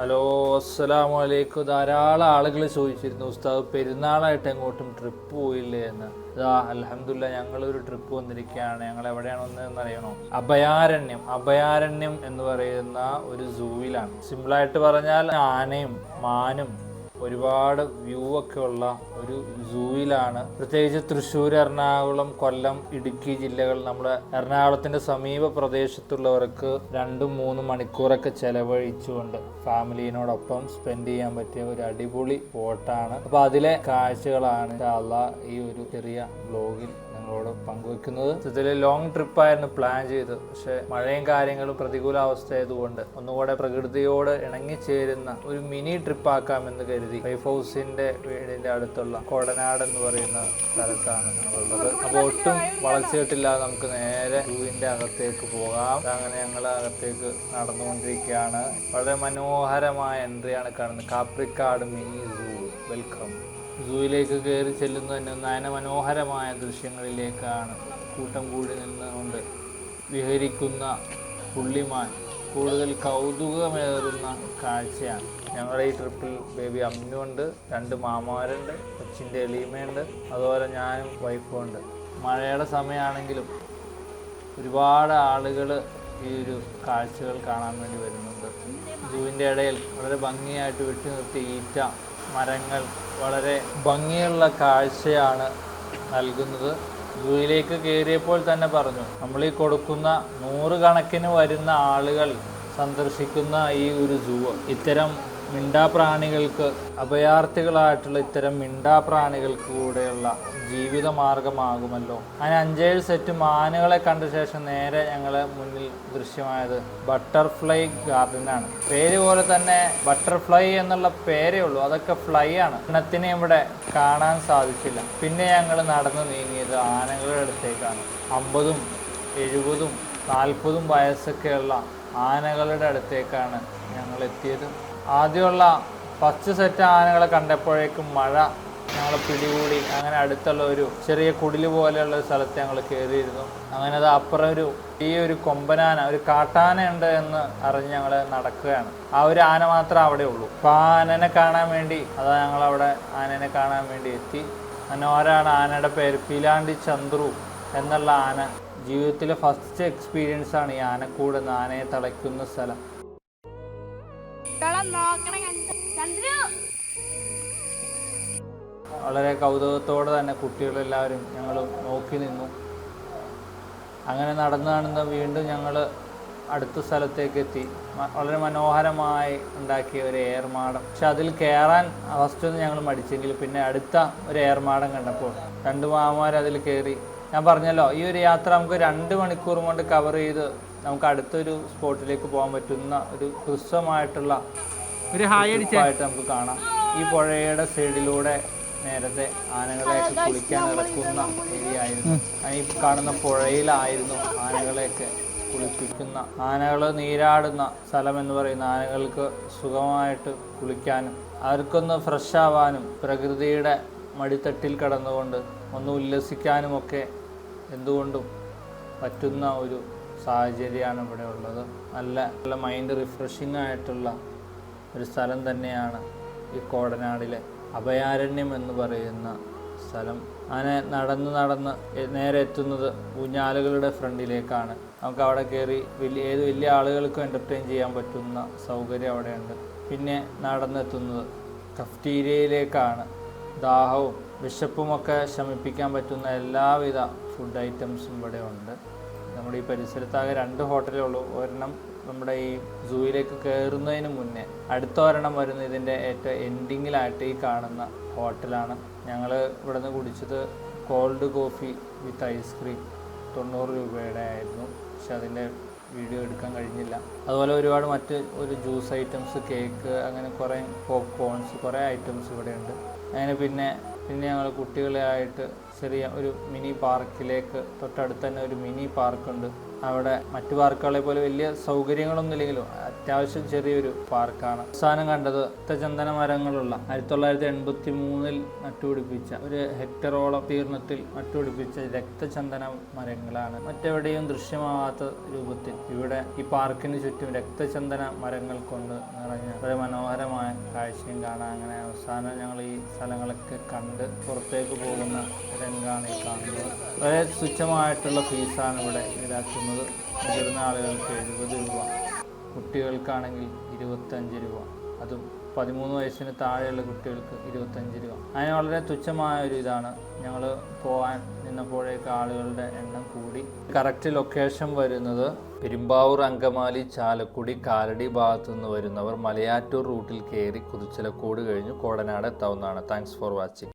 Hello അസ്സലാമു അലൈക്കും ധാരാളം ആളുകൾ ചോദിച്ചിരുന്നു ഉസ്താദ് പെരുന്നാളായിട്ട് എങ്ങോട്ടും ട്രിപ്പ് പോയില്ലേ? എന്ന്. ഇതാ അലഹമില്ല ഞങ്ങളൊരു ട്രിപ്പ് വന്നിരിക്കുകയാണ്. ഞങ്ങൾ എവിടെയാണ് വന്നതെന്ന് അറിയണോ? അഭയാരണ്യം. അഭയാരണ്യം എന്ന് പറയുന്ന ഒരു സൂവിലാണ് സിമ്പിളായിട്ട് പറഞ്ഞാൽ ആനയും മാനും ഒരുപാട് വ്യൂ ഒക്കെ ഉള്ള ഒരു സൂവിലാണ് പ്രത്യേകിച്ച് തൃശ്ശൂർ എറണാകുളം കൊല്ലം ഇടുക്കി ജില്ലകൾ. നമ്മുടെ എറണാകുളത്തിന്റെ സമീപ പ്രദേശത്തുള്ളവർക്ക് രണ്ടും മൂന്നും മണിക്കൂറൊക്കെ ചെലവഴിച്ചുകൊണ്ട് ഫാമിലിനോടൊപ്പം സ്പെൻഡ് ചെയ്യാൻ പറ്റിയ ഒരു അടിപൊളി സ്പോട്ടാണ്. അപ്പൊ അതിലെ കാഴ്ചകളാണ് ഈ ഒരു ചെറിയ ബ്ലോഗിൽ നിങ്ങളോട് പങ്കുവെക്കുന്നത്. ഇതിൽ ലോങ് ട്രിപ്പായിരുന്നു പ്ലാൻ ചെയ്തത്. പക്ഷെ മഴയും കാര്യങ്ങളും പ്രതികൂല അവസ്ഥ ആയതുകൊണ്ട് ഒന്നുകൂടെ പ്രകൃതിയോട് ഇണങ്ങിച്ചേരുന്ന ഒരു മിനി ട്രിപ്പ് ആക്കാമെന്ന് കരുതി വൈഫ് ഹൗസിന്റെ വീടിന്റെ അടുത്തുള്ള കൊടനാട് എന്ന് പറയുന്ന സ്ഥലത്താണ് ഞങ്ങളുള്ളത്. അപ്പോൾ ഒട്ടും വളച്ചിട്ടില്ലാതെ നമുക്ക് നേരെ സൂവിന്റെ അകത്തേക്ക് പോകാം. അങ്ങനെ ഞങ്ങൾ അകത്തേക്ക് നടന്നുകൊണ്ടിരിക്കുകയാണ്. വളരെ മനോഹരമായ എൻട്രിയാണ് കാണുന്നത്. കാപ്രിക്കാട് മിനി സൂ വെൽക്കം സൂയിലേക്ക് കയറി ചെല്ലുന്നത് തന്നെ നയന മനോഹരമായ ദൃശ്യങ്ങളിലേക്കാണ് കൂട്ടം കൂടി നിന്നുകൊണ്ട് വിഹരിക്കുന്ന പുള്ളിമാൻ കൂടുതൽ കൗതുകമേറുന്ന കാഴ്ചയാണ്. ഞങ്ങളുടെ ഈ ട്രിപ്പിൽ ബേബി അമ്മുണ്ട് രണ്ട് മാമാരുണ്ട് കൊച്ചിന്റെ എളിയമ്മയുണ്ട് അതുപോലെ ഞാനും വൈഫും ഉണ്ട്. മഴയുടെ സമയമാണെങ്കിലും ഒരുപാട് ആളുകൾ ഈ ഒരു കാഴ്ചകൾ കാണാൻ വേണ്ടി വരുന്നുണ്ട്. ജൂവിന്റെ ഇടയിൽ വളരെ ഭംഗിയായിട്ട് വെട്ടി നിർത്തിയ ഈറ്റ മരങ്ങൾ വളരെ ഭംഗിയുള്ള കാഴ്ചയാണ് നൽകുന്നത്. ജൂയിലേക്ക് കയറിയപ്പോൾ തന്നെ പറഞ്ഞു നമ്മൾ ഈ കൊടുക്കുന്ന നൂറുകണക്കിന് വരുന്ന ആളുകൾ സന്ദർശിക്കുന്ന ഈ ഒരു സൂ ഇത്തരം മിണ്ടാപ്രാണികൾക്ക് അഭയാർത്ഥികളായിട്ടുള്ള ഇത്തരം മിണ്ടാപ്രാണികൾക്ക് കൂടെയുള്ള ജീവിത മാർഗമാകുമല്ലോ അങ്ങനെ അഞ്ചേഴ് സെറ്റ് മാനുകളെ കണ്ട ശേഷം നേരെ ഞങ്ങളെ മുന്നിൽ ദൃശ്യമായത് ബട്ടർഫ്ലൈ ഗാർഡനാണ് പേര് പോലെ തന്നെ ബട്ടർഫ്ലൈ എന്നുള്ള പേരേ ഉള്ളൂ. അതൊക്കെ ഫ്ലൈ ആണ്. എണ്ണത്തിനെ ഇവിടെ കാണാൻ സാധിച്ചില്ല. പിന്നെ ഞങ്ങൾ നടന്നു നീങ്ങിയത് ആനകളുടെ അടുത്തേക്കാണ്. അമ്പതും എഴുപതും നാൽപ്പതും വയസ്സൊക്കെയുള്ള ആനകളുടെ അടുത്തേക്കാണ് ഞങ്ങൾ എത്തിയത് ആദ്യമുള്ള ഫസ്റ്റ് സെറ്റ് ആനകളെ കണ്ടപ്പോഴേക്കും മഴ ഞങ്ങൾ പിടികൂടി. അങ്ങനെ അടുത്തുള്ള ഒരു ചെറിയ കുടിൽ പോലെയുള്ള ഒരു സ്ഥലത്ത് ഞങ്ങൾ കയറിയിരുന്നു. അങ്ങനെ അത് അപ്പുറം ഒരു ഈ ഒരു കൊമ്പനാന ഒരു കാട്ടാന ഉണ്ട് എന്ന് അറിഞ്ഞ് ഞങ്ങൾ നടക്കുകയാണ്. ആ ഒരു ആന മാത്രം അവിടെ ഉള്ളൂ. അപ്പോൾ ആ ആനനെ കാണാൻ വേണ്ടി അതാ ഞങ്ങൾ അവിടെ ആനനെ കാണാൻ വേണ്ടി എത്തി. മനോഹരാണ് ആനയുടെ പേര് പിലാണ്ടി ചന്ദ്രു എന്നുള്ള ആന ജീവിതത്തിലെ ഫസ്റ്റ് എക്സ്പീരിയൻസ് ആണ് ഈ ആനക്കൂട് ആനയെ തളയ്ക്കുന്ന സ്ഥലം. വളരെ കൗതുകത്തോടെ തന്നെ കുട്ടികളെല്ലാവരും ഞങ്ങൾ നോക്കി നിന്നു. അങ്ങനെ നടന്നു നടന്ന് വീണ്ടും ഞങ്ങൾ അടുത്ത സ്ഥലത്തേക്ക് എത്തി. വളരെ മനോഹരമായി ഉണ്ടാക്കിയ ഒരു ഏർമാടം പക്ഷെ അതിൽ കയറാൻ ഫസ്റ്റ് ഒന്ന് ഞങ്ങൾ മടിച്ചെങ്കിൽ പിന്നെ അടുത്ത ഒരു ഏർമാടം കണ്ടപ്പോൾ രണ്ട് മാമാർ അതിൽ കയറി ഞാൻ പറഞ്ഞല്ലോ ഈ ഒരു യാത്ര നമുക്ക് രണ്ട് മണിക്കൂർ കൊണ്ട് കവർ ചെയ്ത് നമുക്ക് അടുത്തൊരു സ്പോട്ടിലേക്ക് പോകാൻ പറ്റുന്ന ഒരു ഹ്രസ്വമായിട്ടുള്ള ഒരു ഹായ് ആയിട്ട് നമുക്ക് കാണാം. ഈ പുഴയുടെ സൈഡിലൂടെ നേരത്തെ ആനകളെയൊക്കെ കുളിക്കാൻ ഇറക്കുന്ന ഏരിയ ആയിരുന്നു. ഈ കാണുന്ന പുഴയിലായിരുന്നു ആനകളെയൊക്കെ കുളിപ്പിക്കുന്ന ആനകൾ നീരാടുന്ന സ്ഥലം എന്ന് പറയുന്ന ആനകൾക്ക് സുഖമായിട്ട് കുളിക്കാനും അവർക്കൊന്ന് ഫ്രഷ് ആവാനും പ്രകൃതിയുടെ മടിത്തട്ടിൽ കടന്നുകൊണ്ട് ഒന്ന് ഉല്ലസിക്കാനുമൊക്കെ എന്തുകൊണ്ടും പറ്റുന്ന ഒരു സാഹചര്യമാണ് ഇവിടെ ഉള്ളത്. നല്ല നല്ല മൈൻഡ് റിഫ്രഷിംഗ് ആയിട്ടുള്ള ഒരു സ്ഥലം തന്നെയാണ് ഈ കോടനാടിലെ അഭയാരണ്യം എന്ന് പറയുന്ന സ്ഥലം. അങ്ങനെ നടന്ന് നടന്ന് നേരെ എത്തുന്നത് ഊഞ്ഞാലുകളുടെ ഫ്രണ്ടിലേക്കാണ്. നമുക്ക് അവിടെ കയറി വലിയ ഏത് വലിയ ആളുകൾക്കും എന്റർടൈൻ ചെയ്യാൻ പറ്റുന്ന സൗകര്യം അവിടെയുണ്ട്. പിന്നെ നടന്നെത്തുന്നത് കഫ്റ്റീരിയയിലേക്കാണ് ദാഹവും വിശപ്പുമൊക്കെ ശമിപ്പിക്കാൻ പറ്റുന്ന എല്ലാവിധ ഫുഡ് ഐറ്റംസും ഇവിടെ ഉണ്ട്. നമ്മുടെ ഈ പരിസരത്താകെ രണ്ട് ഹോട്ടലേ ഉള്ളൂ. ഒരെണ്ണം നമ്മുടെ ഈ സൂയിലേക്ക് കയറുന്നതിന് മുന്നേ അടുത്ത ഒരെണ്ണം വരുന്ന ഇതിന്റെ ഏറ്റവും എൻഡിങ്ങിലായിട്ട് ഈ കാണുന്ന ഹോട്ടലാണ് ഞങ്ങൾ ഇവിടെ നിന്ന് കുടിച്ചത് കോൾഡ് കോഫി വിത്ത് ഐസ്ക്രീം തൊണ്ണൂറ് രൂപയുടെ ആയിരുന്നു. പക്ഷെ അതിന്റെ വീഡിയോ എടുക്കാൻ കഴിഞ്ഞില്ല. അതുപോലെ ഒരുപാട് മറ്റ് ഒരു ജ്യൂസ് ഐറ്റംസ് കേക്ക് അങ്ങനെ കുറേ പോപ്കോൺസ് കുറേ ഐറ്റംസ് ഇവിടെ ഉണ്ട് അങ്ങനെ പിന്നെ പിന്നെ ഞങ്ങൾ കുട്ടികളെ ആയിട്ട് ചെറിയ ഒരു മിനി പാർക്കിലേക്ക് തൊട്ടടുത്ത് തന്നെ ഒരു മിനി പാർക്കുണ്ട്. അവിടെ മറ്റു പാർക്കുകളെ പോലെ വലിയ സൗകര്യങ്ങളൊന്നും ഇല്ലെങ്കിലും അത്യാവശ്യം ചെറിയൊരു പാർക്കാണ്. അവസാനം കണ്ടത് രക്തചന്ദന മരങ്ങളുള്ള ആയിരത്തി തൊള്ളായിരത്തി എൺപത്തി മൂന്നിൽ നട്ടുപിടിപ്പിച്ച ഒരു ഹെക്ടറോളം തീർണത്തിൽ നട്ടുപിടിപ്പിച്ച രക്തചന്ദന മരങ്ങളാണ്. മറ്റെവിടെയും ദൃശ്യമാവാത്ത രൂപത്തിൽ ഇവിടെ ഈ പാർക്കിന് ചുറ്റും രക്തചന്ദന മരങ്ങൾ കൊണ്ട് നിറഞ്ഞ ഒരു മനോഹരമായ കാഴ്ചയും കാണാൻ അങ്ങനെ അവസാനം ഞങ്ങൾ ഈ സ്ഥലങ്ങളൊക്കെ കണ്ട് പുറത്തേക്ക് പോകുന്ന രംഗമാണ് ഈ കാണുന്നത്. വളരെ തുച്ഛമായിട്ടുള്ള ഫീസാണ് ഇവിടെ ഈടാക്കുന്നത്. മുതിർന്ന ആളുകൾക്ക് എഴുപത് രൂപ കുട്ടികൾക്കാണെങ്കിൽ ഇരുപത്തഞ്ച് രൂപ. അതും പതിമൂന്ന് വയസ്സിന് താഴെയുള്ള കുട്ടികൾക്ക് ഇരുപത്തഞ്ച് രൂപ. അതിന് വളരെ തുച്ഛമായ ഒരു ഇതാണ്. ഞങ്ങൾ പോകാൻ നിന്നപ്പോഴേക്ക് ആളുകളുടെ എണ്ണം കൂടി. കറക്റ്റ് ലൊക്കേഷൻ വരുന്നത് പെരുമ്പാവൂർ അങ്കമാലി ചാലക്കുടി കാലടി ഭാഗത്തു നിന്ന് വരുന്നവർ മലയാറ്റൂർ റൂട്ടിൽ കയറി കുതിച്ചിലക്കോട് കഴിഞ്ഞ് കോടനാട് എത്താവുന്നതാണ്. Thanks for watching